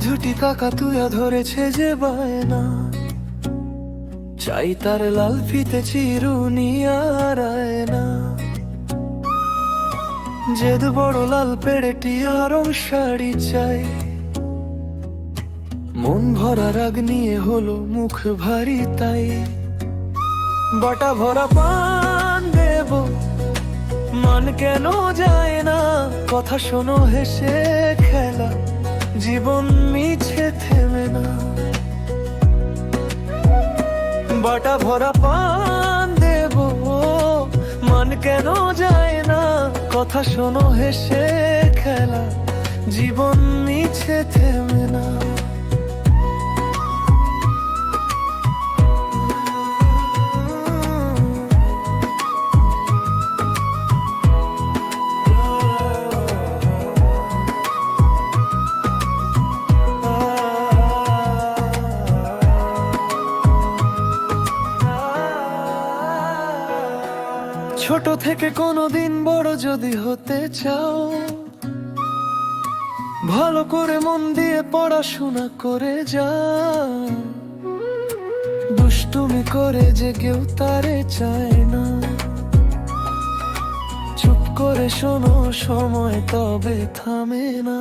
ঝুটি কাকা তুয়া ধরেছে যে বায়না। চাই তার লাল ফিতে চিরুনিয়া না জেদ বড় লাল পেড়েটি আরং শাড়ি চাই। মন ভরা রাগ নিয়ে হলো মুখ ভারী তাই। বাটা ভরা পান দেব, মন কেন যায় না? কথা শোনো হেসে বাটা ভরা পান দেব। মন কেন যায় না? কথা শোনো হেসে খেলা। জীবন মিছে থেমে। ছোট থেকে কোনোদিন বড় যদি হতে চাও, ভালো করে মন দিয়ে পড়াশোনা করে যা দুষ্টুমি করে যে কেউ তারে চায় না। চুপ করে শোনো, সময় তবে থামে না।